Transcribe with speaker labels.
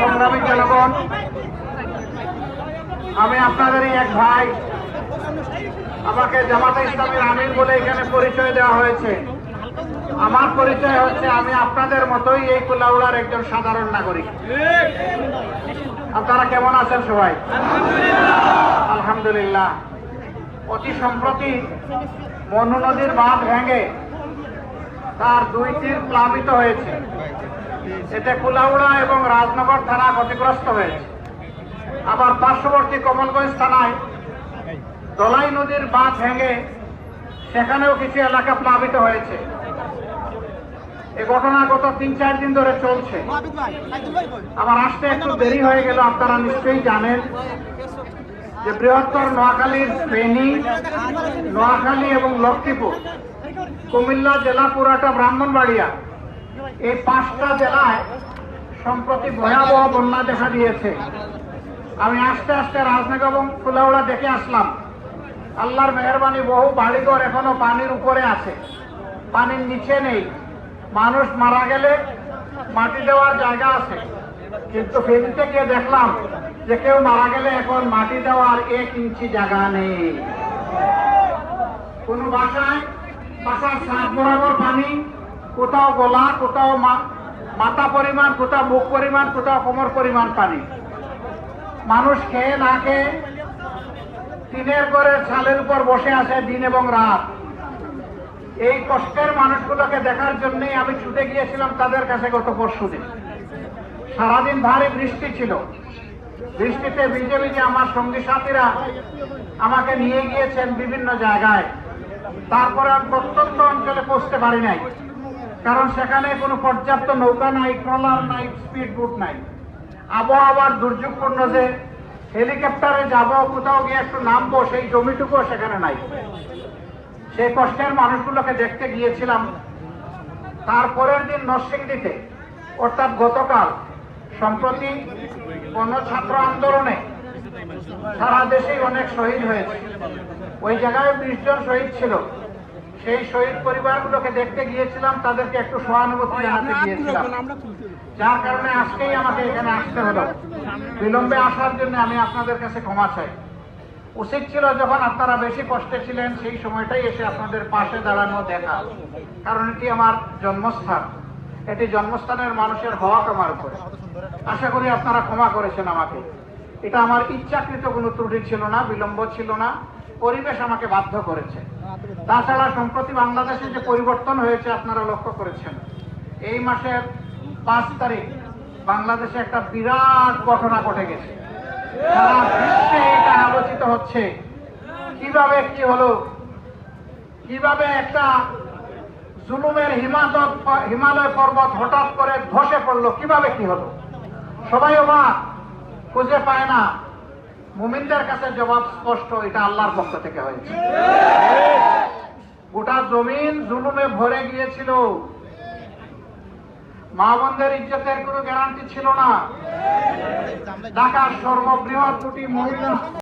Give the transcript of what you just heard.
Speaker 1: সংগ্রামী জনগণ, আমি আপনাদেরই এক ভাই। আমাকে জামাতে ইসলামের আমির বলে এখানে পরিচয় দেওয়া হয়েছে। আমার পরিচয় হচ্ছে আমি আপনাদের মতোই এই কুলাউড়ার একজন সাধারণ নাগরিক। আপনারা কেমন আছেন সবাই? আলহামদুলিল্লাহ। অতি সম্প্রতি মনু নদীর বাঁধ ভেঙে তার দুই তীর প্লাবিত হয়েছে। এতে কুলাউড়া এবং রাজনগর থানা ক্ষতিগ্রস্ত হয়েছে। আবার পার্শ্ববর্তী কমলগঞ্জ থানায় দলাই নদীর বাঁধ ভেঙে সেখানেও কিছু এলাকা প্লাবিত হয়েছে। এ ঘটনা গত তিন চার দিন ধরে চলছে। আমার আসতে একটু দেরি হয়ে গেল, আপনারা নিশ্চয়ই জানেন যে বৃহত্তর নোয়াখালীর ফেনী, নোয়াখালী এবং লক্ষ্মীপুর কুমিল্লা জেলা পুরাটা ব্রাহ্মণবাড়িয়া। এই পাঁচটা জেলায় সম্প্রতি ভয়াবহ বন্যা দেখা দিয়েছে। আমি আস্তে আস্তে রাজনগর এবং ফুলাউড়া দেখে আসলাম। আল্লাহর মেহরবানি, বহু বাড়িঘর এখনও পানির উপরে আছে। পানির নিচে নেই। মানুষ মারা গেলে মাটি দেওয়ার জায়গা আছে। কিন্তু ফেরিতে গিয়ে দেখলাম যে কেউ মারা গেলে এখন মাটি দেওয়ার এক ইঞ্চি জায়গা নেই। কোন বাসায় বাসার সাত বরাবর পানি, কোথাও গলা, কোথাও মাথা পরিমাণ কোথাও মুখ পরিমাণ কোথাও কোমর পরিমাণ পানি। মানুষ খেয়ে না খেয়ে টিনের ঘরের ছালের উপর বসে আছে দিন এবং রাত। এই কষ্টের মানুষগুলোকে দেখার জন্যই আমি ছুটে গিয়েছিলাম তাদের কাছে গত পরশু দিন সারাদিন ভারী বৃষ্টি ছিল। বৃষ্টিতে ভিজে ভিজে আমার সঙ্গী সাথীরা আমাকে নিয়ে গিয়েছেন বিভিন্ন জায়গায়। তারপরে আর প্রত্যন্ত অঞ্চলে পৌঁছতে পারি নাই। কারণ সেখানে কোনো পর্যাপ্ত নৌকা নাই, ট্রলার নাই স্পিড বোট নাই। আবহাওয়ার দুর্যোগপূর্ণ যে হেলিকপ্টারে যাব, কোথাও গিয়ে একটু নামবো, সেই জমিটুকুও সেখানে নাই। সেই কষ্টের মানুষগুলোকে দেখতে গিয়েছিলাম। তারপরের দিন নরসিংদীতে, অর্থাৎ গতকাল, সম্প্রতি গণ ছাত্র আন্দোলনে সারা দেশেই অনেক শহীদ হয়েছে। ওই জায়গায় বিশ জন শহীদ ছিল। সেই শহীদ পরিবারগুলোকে দেখতে গিয়েছিলাম, তাদেরকে একটু সহানুভূতি জানাতে গিয়েছিলাম। যার কারণে আজকেই আমাকে এখানে আসতে হলো। বিলম্বে আসার জন্য আমি আপনাদের কাছে ক্ষমা চাই। উচিত ছিল যখন আপনারা বেশি কষ্টে ছিলেন, সেই সময়টাই এসে আপনাদের পাশে দাঁড়ানো দেখা। কারণ এটি আমার জন্মস্থান। এটি জন্মস্থানের মানুষের হক আমার উপরে। আশা করি আপনারা ক্ষমা করেছেন আমাকে। এটা আমার ইচ্ছাকৃত কোনো ত্রুটি ছিল না, বিলম্ব ছিল না। পরিবেশ আমাকে বাধ্য করেছে। তাছাড়া সম্প্রতি বাংলাদেশে যে পরিবর্তন হয়েছে, আপনারা লক্ষ্য করেছেন। এই মাসের পাঁচ তারিখ বাংলাদেশে একটা বিরাট ঘটনা ঘটে গেছে। এটা আলোচিত হচ্ছে। কীভাবে কি হলো? কীভাবে একটা জুলুমের হিমাদত হিমালয় পর্বত হঠাৎ করে ধসে পড়ল? কীভাবে কি হলো? সবাই অবাক। খুঁজে পায় না। মুমিনদের কাছে জবাব স্পষ্ট, এটা আল্লাহর পক্ষ থেকে হয়েছে। গোটা জমিন জুলুমে ভরে গিয়েছিল। মা বোনদের ইজ্জতের কোনো গ্যারান্টি ছিল না। ঢাকার সর্ববৃহৎ দুটি মহিলা